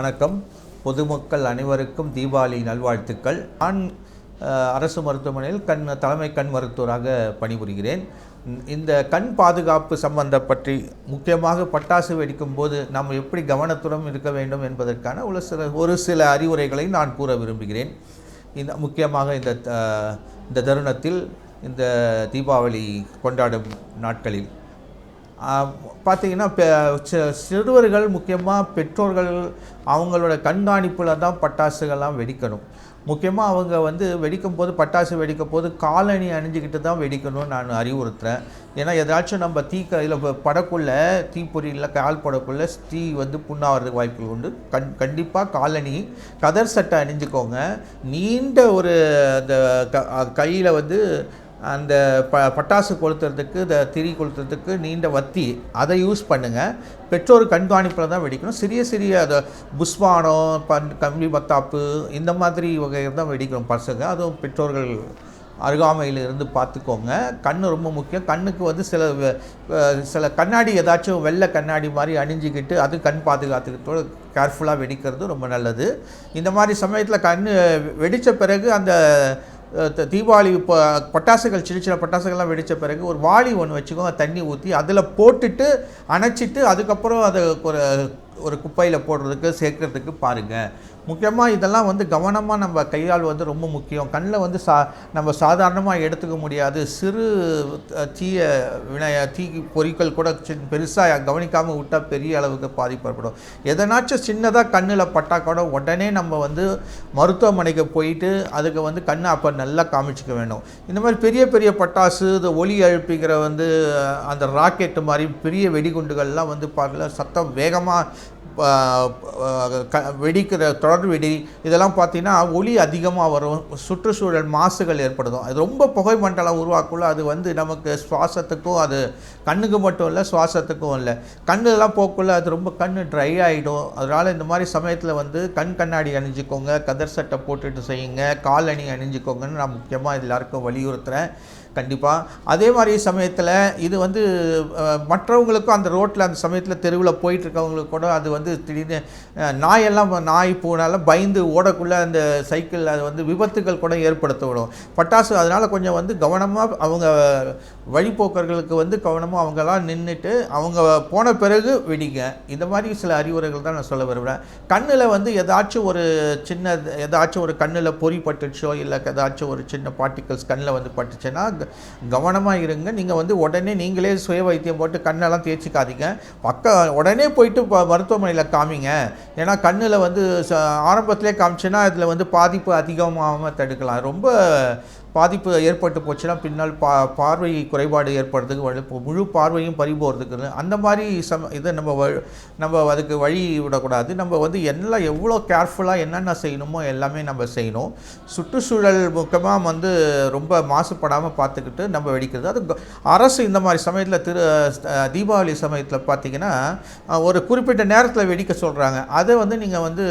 வணக்கம். பொதுமக்கள் அனைவருக்கும் தீபாவளி நல்வாழ்த்துக்கள். நான் அரசு மருத்துவமனையில் கண் தலைமை கண் மருத்துவராக பணிபுரிகிறேன். இந்த- கண் பாதுகாப்பு சம்பந்த பற்றி முக்கியமாக பட்டாசு வெடிக்கும் போது நாம் எப்படி கவனத்துடன் இருக்க வேண்டும் என்பதற்கான ஒரு சில ஒரு சில அறிவுரைகளை நான் கூற விரும்புகிறேன். இந்த முக்கியமாக இந்த இந்த தருணத்தில் இந்த தீபாவளி கொண்டாடும் நாட்களில் பார்த்தீங்கன்னா பெ- சிறுவர்கள் முக்கியமாக பெற்றோர்கள் அவங்களோட கண்காணிப்பில் தான் பட்டாசுகள்லாம் வெடிக்கணும். முக்கியமாக அவங்க வந்து வெடிக்கும் போது பட்டாசு வெடிக்கும் போது காலணி அணிஞ்சிக்கிட்டு தான் வெடிக்கணும்னு நான் அறிவுறுத்துகிறேன் ஏன்னா ஏதாச்சும் நம்ம தீ இதில் படக்குள்ள தீப்பொறியில் கால் படக்குள்ள தீ வந்து புண்ணாகிறதுக்கு வாய்ப்புகள் உண்டு. கண் கண்டிப்பாக காலணி கதர் சட்டை அணிஞ்சுக்கோங்க. நீண்ட ஒரு அந்த கையில் வந்து அந்த ப பட்டாசு கொளுத்துறதுக்கு இந்த திரி கொளுத்துறதுக்கு நீண்ட வத்தி அதை யூஸ் பண்ணுங்கள் பெற்றோர் கண்காணிப்பில் தான் வெடிக்கணும். சிறிய சிறிய அதை புஷ்வானம் பன் கம்பி பத்தாப்பு இந்த மாதிரி வகையில் தான் வெடிக்கணும் பசங்க. அதுவும் பெற்றோர்கள் அருகாமையில் இருந்து பார்த்துக்கோங்க. கண் ரொம்ப முக்கியம். கண்ணுக்கு வந்து சில சில கண்ணாடி ஏதாச்சும் வெள்ளை கண்ணாடி மாதிரி அணிஞ்சிக்கிட்டு அது கண் பாதுகாத்துக்கிட்டோட கேர்ஃபுல்லாக வெடிக்கிறது ரொம்ப நல்லது. இந்த மாதிரி சமயத்தில் கண் வெடித்த பிறகு அந்த தீபாவளி இப்போ பட்டாசுகள் சின்ன சின்ன பட்டாசுகள்லாம் வெடித்த பிறகு ஒரு வாளி ஒன்று வச்சுக்கோங்க தண்ணி ஊற்றி அதில் போட்டுட்டு அணைச்சிட்டு அதுக்கப்புறம் அதை ஒரு ஒரு குப்பையில் போடுறதுக்கு சேர்க்கறதுக்கு பாருங்கள் முக்கியமாக இதெல்லாம் வந்து கவனமாக நம்ம கையால் வந்து ரொம்ப முக்கியம். கண்ணில் வந்து சா நம்ம சாதாரணமாக எடுத்துக்க முடியாது. சிறு தீய வினைய தீ பொறிகள் கூட பெருசாக கவனிக்காமல் விட்டால் பெரிய அளவுக்கு பாதிப்பு ஏற்படும் எதனாச்சும் சின்னதாக கண்ணில் பட்டா கூட உடனே நம்ம வந்து மருத்துவமனைக்கு போயிட்டு அதுக்கு வந்து கண்ணை அப்போ நல்லா காமிச்சிக்க வேணும். இந்த மாதிரி பெரிய பெரிய பட்டாசு இந்த ஒலி எழுப்பிக்கிற வந்து அந்த ராக்கெட்டு மாதிரி பெரிய வெடிகுண்டுகள்லாம் வந்து பார்க்கல சத்தம் வேகமாக வெடிக்கிற தொடர் வெடி இதெல்லாம் பார்த்தீங்கன்னா ஒளி அதிகமாக வரும். சுற்றுச்சூழல் மாசுகள் ஏற்படுத்தும். அது ரொம்ப புகை மண்டலம் உருவாக்குள்ள அது வந்து நமக்கு சுவாசத்துக்கும் அது கண்ணுக்கு மட்டும் இல்லை சுவாசத்துக்கும் இல்லை. கண்ணுலாம் போக்குள்ள அது ரொம்ப கண் ட்ரை ஆகிடும் அதனால் இந்த மாதிரி சமயத்தில் வந்து கண் கண்ணாடி அணிஞ்சிக்கோங்க கதர் சட்டை போட்டுட்டு செய்யுங்க கால் அணி அணிஞ்சிக்கோங்கன்னு நான் முக்கியமாக எல்லாருக்கும் வலியுறுத்துகிறேன் கண்டிப்பாக அதே மாதிரி சமயத்தில் இது வந்து மற்றவங்களுக்கும் அந்த ரோட்டில் அந்த சமயத்தில் தெருவில் போயிட்டுருக்கவங்களுக்கு கூட அது வந்து வந்து திடீர்னு நாயெல்லாம் நாய் பூனாலாம் பயந்து ஓடக்குள்ளே அந்த சைக்கிள் அது வந்து விபத்துகள் கூட ஏற்படுத்தவிடும் பட்டாசு அதனால் கொஞ்சம் வந்து கவனமாக அவங்க வழிபோக்கர்களுக்கு வந்து கவனமாக அவங்கெல்லாம் நின்றுட்டு அவங்க போன பிறகு விடிங்க. இந்த மாதிரி சில அறிவுரைகள் தான் நான் சொல்ல விரும்புகிறேன் கண்ணில் வந்து ஏதாச்சும் ஒரு சின்ன ஏதாச்சும் ஒரு கண்ணில் பொறி பட்டுச்சோ இல்லை ஏதாச்சும் ஒரு சின்ன பார்ட்டிகல்ஸ் கண்ணில் வந்து பட்டுச்சுன்னா கவனமாக இருங்க. நீங்கள் வந்து உடனே நீங்களே சுய வைத்தியம் போட்டு கண்ணெல்லாம் தேய்ச்சிக்காதீங்க. பக்க உடனே போயிட்டு ப- மருத்துவமனையில் காமிங்க. ஏன்னா கண்ணில் வந்து ச- ஆரம்பத்திலே காமிச்சுன்னா இதில் வந்து பாதிப்பு அதிகமாகாமல் தடுக்கலாம். ரொம்ப பாதிப்பு ஏற்பட்டு போச்சுன்னா பின்னால் பா பார்வை குறைபாடு ஏற்படுறதுக்கு வழி முழு பார்வையும் பறிபோகிறதுக்கு அந்த மாதிரி சம இதை நம்ம வ- நம்ம அதுக்கு வழி விடக்கூடாது. நம்ம வந்து எல்லாம் எவ்வளோ கேர்ஃபுல்லாக என்னென்ன செய்யணுமோ எல்லாமே நம்ம செய்யணும். சுற்றுச்சூழல் முக்கியமாக வந்து ரொம்ப மாசுபடாமல் பார்த்துக்கிட்டு நம்ம வெடிக்கிறது. அது அரசு இந்த மாதிரி சமயத்தில் திரு தீபாவளி சமயத்தில் பார்த்தீங்கன்னா ஒரு குறிப்பிட்ட நேரத்தில் வெடிக்க சொல்கிறாங்க அதை வந்து நீங்கள் வந்து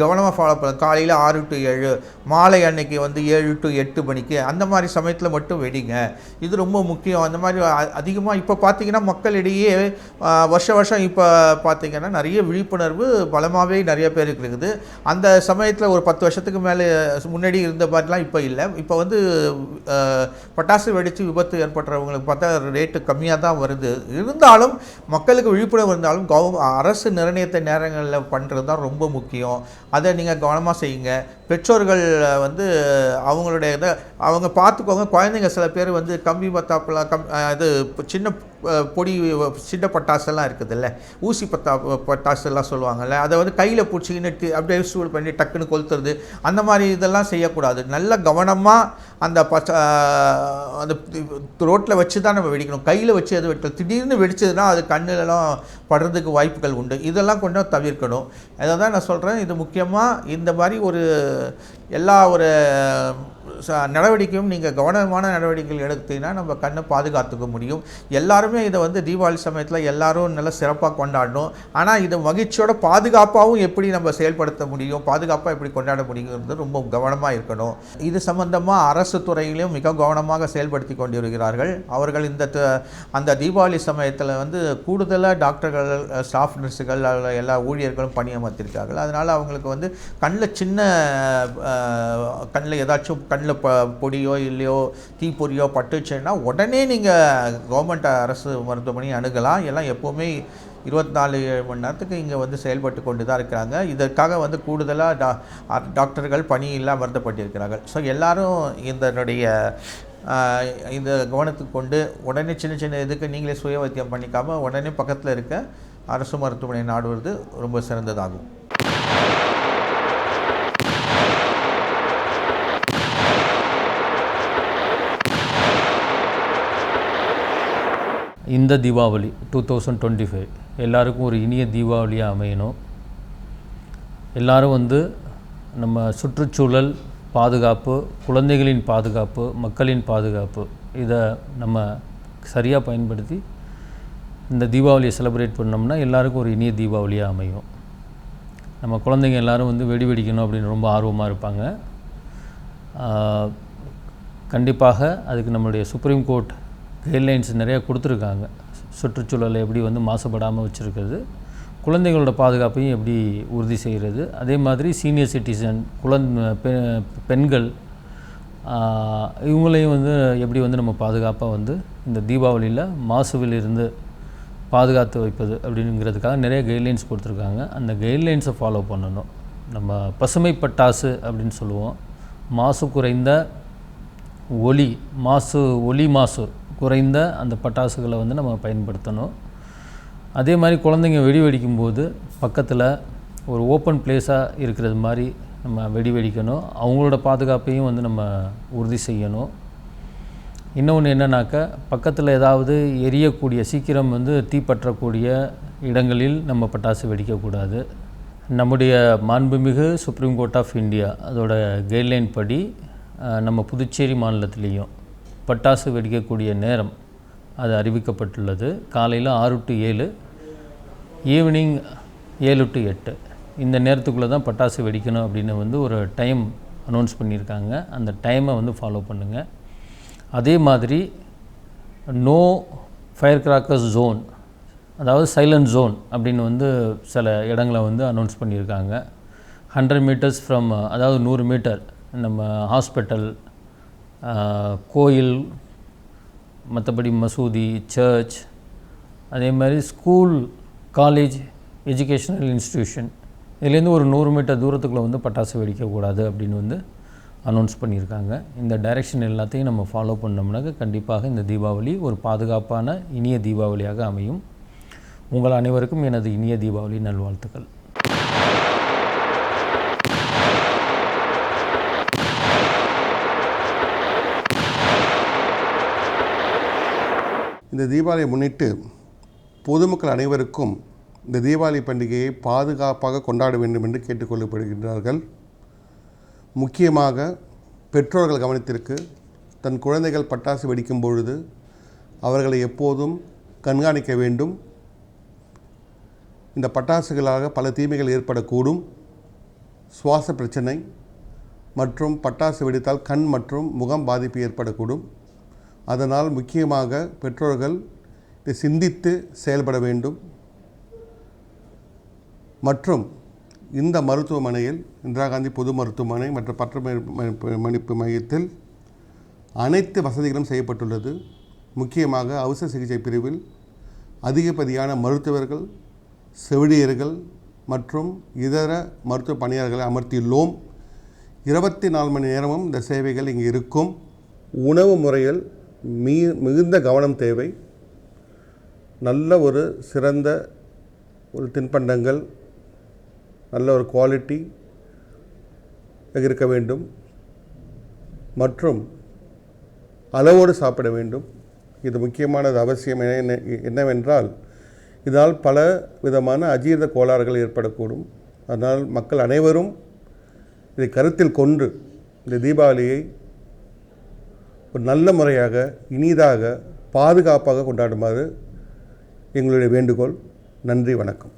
கவனமாக ஃபாலோ பண்ண. காலையில் ஆறு டு ஏழு மாலை அன்னைக்கு வந்து ஏழு டு எட்டு மணிக்கு அந்த மாதிரி சமயத்தில் மட்டும் வெடிங்க. இது ரொம்ப முக்கியம். அந்த மாதிரி அதிகமாக இப்போ பார்த்தீங்கன்னா மக்களிடையே வருஷ வருஷம் இப்போ பார்த்தீங்கன்னா நிறைய விழிப்புணர்வு பலமாகவே நிறைய பேருக்கு இருக்குது. அந்த சமயத்தில் ஒரு பத்து வருஷத்துக்கு மேலே முன்னாடி இருந்த மாதிரிலாம் இப்போ இல்லை. இப்போ வந்து பட்டாசு வெடித்து விபத்து ஏற்படுறவங்களுக்கு பார்த்தா ரேட்டு கம்மியாக தான் வருது. இருந்தாலும் மக்களுக்கு விழிப்புணர்வு இருந்தாலும் கவ அரசு நிர்ணயத்தை நேரங்களில் பண்ணுறது தான் ரொம்ப முக்கியம். அதை நீங்கள் கவனமாக செய்யுங்க. பெற்றோர்கள் வந்து அவங்களுடைய இதை அவங்க பார்த்துக்கோங்க. குழந்தைங்க சில பேர் வந்து கம்பி பத்தாப்புலாம் கம் இது சின்ன பொடி சின்ன பட்டாசெல்லாம் இருக்குதுல்ல. ஊசி பத்தா பட்டாசெல்லாம் சொல்லுவாங்கல்ல. அதை வந்து கையில் பிடிச்சிக்கின்னு அப்படியே சூடு பண்ணி டக்குன்னு கொளுத்துறது. அந்த மாதிரி இதெல்லாம் செய்யக்கூடாது. நல்ல கவனமாக அந்த பச்ச அந்த ரோட்டில் வச்சு தான் நம்ம வெடிக்கணும். கையில் வச்சு அது வெடிக்கணும் திடீர்னு வெடிச்சதுன்னா அது கண்ணுலலாம் படுறதுக்கு வாய்ப்புகள் உண்டு. இதெல்லாம் கொஞ்சம் தவிர்க்கணும். அதை தான் நான் சொல்கிறேன் இது முக்கியமாக இந்த மாதிரி ஒரு எல்லா ஒரு நடவடிக்கையும் நீங்கள் கவனமான நடவடிக்கைகள் எடுத்தீங்கன்னா நம்ம கண்ணை பாதுகாத்துக்க முடியும். எல்லாருமே இதை வந்து தீபாவளி சமயத்தில் எல்லாரும் நல்லா சிறப்பாக கொண்டாடணும். ஆனால் இதை மகிழ்ச்சியோட பாதுகாப்பாகவும் எப்படி நம்ம செயல்படுத்த முடியும் பாதுகாப்பாக எப்படி கொண்டாட முடியுங்கிறது ரொம்ப கவனமாக இருக்கணும். இது சம்பந்தமாக அரசு துறையிலும் மிக கவனமாக செயல்படுத்தி கொண்டிருக்கிறார்கள். அவர்கள் இந்த த- அந்த தீபாவளி சமயத்தில் வந்து கூடுதலாக டாக்டர்கள் ஸ்டாஃப் நர்ஸுகள் எல்லா ஊழியர்களும் பணியமர்த்திருக்கார்கள். அதனால் அவங்களுக்கு வந்து கண்ணில் சின்ன கண்ணில் ஏதாச்சும் கண்ணில் ப பொடியோ இல்லையோ தீப்பொறியோ பட்டுச்சுன்னா உடனே நீங்கள் கவர்மெண்ட் அரசு மருத்துவமனை அணுகலாம். எல்லாம் எப்போவுமே இருபத்தி நாலு மணி நேரத்துக்கு இங்கே வந்து செயல்பட்டு கொண்டு தான் இருக்கிறாங்க. இதற்காக வந்து கூடுதலாக டா அ- டாக்டர்கள் பணியெல்லாம் வருத்தப்பட்டிருக்கிறார்கள் ஸோ எல்லாரும் இதனுடைய இந்த கவனத்துக்கு கொண்டு உடனே சின்ன சின்ன இதுக்கு நீங்களே சுய வைத்தியம் பண்ணிக்காமல் உடனே பக்கத்தில் இருக்க அரசு மருத்துவமனை நாடுவது ரொம்ப சிறந்ததாகும். இந்த Deepavali two thousand twenty five எல்லாருக்கும் ஒரு இனிய தீபாவளியாக அமையணும். எல்லோரும் வந்து நம்ம சுற்றுச்சூழல் பாதுகாப்பு குழந்தைகளின் பாதுகாப்பு மக்களின் பாதுகாப்பு இதை நம்ம சரியாக பயன்படுத்தி இந்த தீபாவளியை செலிப்ரேட் பண்ணோம்னா எல்லாருக்கும் ஒரு இனிய தீபாவளியாக அமையும். நம்ம குழந்தைங்க எல்லாரும் வந்து வெடி வெடிக்கணும் அப்படின்னு ரொம்ப ஆர்வமாக இருப்பாங்க. கண்டிப்பாக அதுக்கு நம்மளுடைய சுப்ரீம் கோர்ட் கைட்லைன்ஸ் நிறையா கொடுத்துருக்காங்க. சுற்றுச்சூழலை எப்படி வந்து மாசுபடாமல் வச்சுருக்கிறது குழந்தைகளோட பாதுகாப்பையும் எப்படி உறுதி செய்கிறது அதே மாதிரி சீனியர் சிட்டிசன் குழந்த பெ- பெண்கள் இவங்களையும் வந்து எப்படி வந்து நம்ம பாதுகாப்பாக வந்து இந்த தீபாவளியில் மாசுவில் இருந்து பாதுகாத்து வைப்பது அப்படிங்கிறதுக்காக நிறைய கைட்லைன்ஸ் கொடுத்துருக்காங்க. அந்த கைட்லைன்ஸை ஃபாலோ பண்ணணும். நம்ம பசுமை பட்டாசு அப்படின்னு சொல்லுவோம். மாசு குறைந்த ஒலி மாசு ஒலி மாசு குறைந்த அந்த பட்டாசுகளை வந்து நம்ம பயன்படுத்தணும். அதே மாதிரி குழந்தைங்க வெடி வெடிக்கும்போது பக்கத்தில் ஒரு ஓப்பன் பிளேஸாக இருக்கிறது மாதிரி நம்ம வெடி வெடிக்கணும். அவங்களோட பாதுகாப்பையும் வந்து நம்ம உறுதி செய்யணும். இன்னொன்று என்னன்னாக்கா பக்கத்தில் ஏதாவது எரியக்கூடிய சீக்கிரம் வந்து தீப்பற்றக்கூடிய இடங்களில் நம்ம பட்டாசு வெடிக்கக்கூடாது. நம்முடைய மாண்புமிகு சுப்ரீம் கோர்ட் ஆஃப் இந்தியா அதோட கைட்லைன் படி நம்ம புதுச்சேரி மாநிலத்திலையும் பட்டாசு வெடிக்கக்கூடிய நேரம் அது அறிவிக்கப்பட்டுள்ளது. காலையில் ஆறு டு ஏழு ஈவினிங் ஏழு டு எட்டு. இந்த நேரத்துக்குள்ளே தான் பட்டாசு வெடிக்கணும் அப்படின்னு வந்து ஒரு டைம் அனௌன்ஸ் பண்ணியிருக்காங்க. அந்த டைமை வந்து ஃபாலோ பண்ணுங்கள் அதே மாதிரி நோ ஃபயர் கிராக்கர்ஸ் ஜோன் அதாவது சைலண்ட் ஜோன் அப்படின்னு வந்து சில இடங்களை வந்து அனௌன்ஸ் பண்ணியிருக்காங்க. ஹண்ட்ரட் மீட்டர்ஸ் ஃப்ரம் அதாவது நூறு மீட்டர் நம்ம ஹாஸ்பிட்டல் கோயில் மற்றபடி மசூதி சர்ச் அதே மாதிரி ஸ்கூல் காலேஜ் எஜுகேஷனல் இன்ஸ்டியூஷன் இதுலேருந்து ஒரு நூறு மீட்டர் தூரத்துக்குள்ளே வந்து பட்டாசு வெடிக்கக்கூடாது அப்படின்னு வந்து அனௌன்ஸ் பண்ணியிருக்காங்க. இந்த டைரெக்ஷன் எல்லாத்தையும் நம்ம ஃபாலோ பண்ணோம்னாக்க கண்டிப்பாக இந்த தீபாவளி ஒரு பாதுகாப்பான இனிய தீபாவளியாக அமையும். உங்கள் அனைவருக்கும் எனது இனிய தீபாவளி நல்வாழ்த்துக்கள். இந்த தீபாவளியை முன்னிட்டு பொதுமக்கள் அனைவருக்கும் இந்த தீபாவளி பண்டிகையை பாதுகாப்பாக கொண்டாட வேண்டும் என்று கேட்டுக்கொள்ளப்படுகின்றார்கள். முக்கியமாக பெற்றோர்கள் கவனத்திற்கு தன் குழந்தைகள் பட்டாசு வெடிக்கும் பொழுது அவர்களை எப்போதும் கண்காணிக்க வேண்டும். இந்த பட்டாசுகளாக பல தீமைகள் ஏற்படக்கூடும். சுவாச பிரச்சனை மற்றும் பட்டாசு வெடித்தால் கண் மற்றும் முகம் பாதிப்பு ஏற்படக்கூடும். அதனால் முக்கியமாக பெற்றோர்கள் இதை சிந்தித்து செயல்பட வேண்டும். மற்றும் இந்த மருத்துவமனையில் இந்திரா காந்தி பொது மருத்துவமனை மற்றும் பற்ற மணிப்பு மையத்தில் அனைத்து வசதிகளும் செய்யப்பட்டுள்ளது. முக்கியமாக அவசர சிகிச்சை பிரிவில் அதிகப்படியான மருத்துவர்கள் செவிலியர்கள் மற்றும் இதர மருத்துவ பணியாளர்களை அமர்த்தியுள்ளோம். இருபத்தி நாலு மணி நேரமும் இந்த சேவைகள் இங்கே இருக்கும். உணவு முறையில் மீ மிகுந்த கவனம் தேவை. நல்ல ஒரு சிறந்த ஒரு தின்பண்டங்கள் நல்ல ஒரு குவாலிட்டி இருக்க வேண்டும். மற்றும் அளவோடு சாப்பிட வேண்டும். இது முக்கியமானது அவசியம் என்ன- என்னவென்றால் இதனால் பல விதமான அஜீர்த கோளாறுகள் ஏற்படக்கூடும். அதனால் மக்கள் அனைவரும் இதை கருத்தில் கொண்டு இந்த தீபாவளியை ஒரு நல்ல முறையாக இனிதாக பாதுகாப்பாக கொண்டாடுமாறு எங்களுடைய வேண்டுகோள். நன்றி வணக்கம்.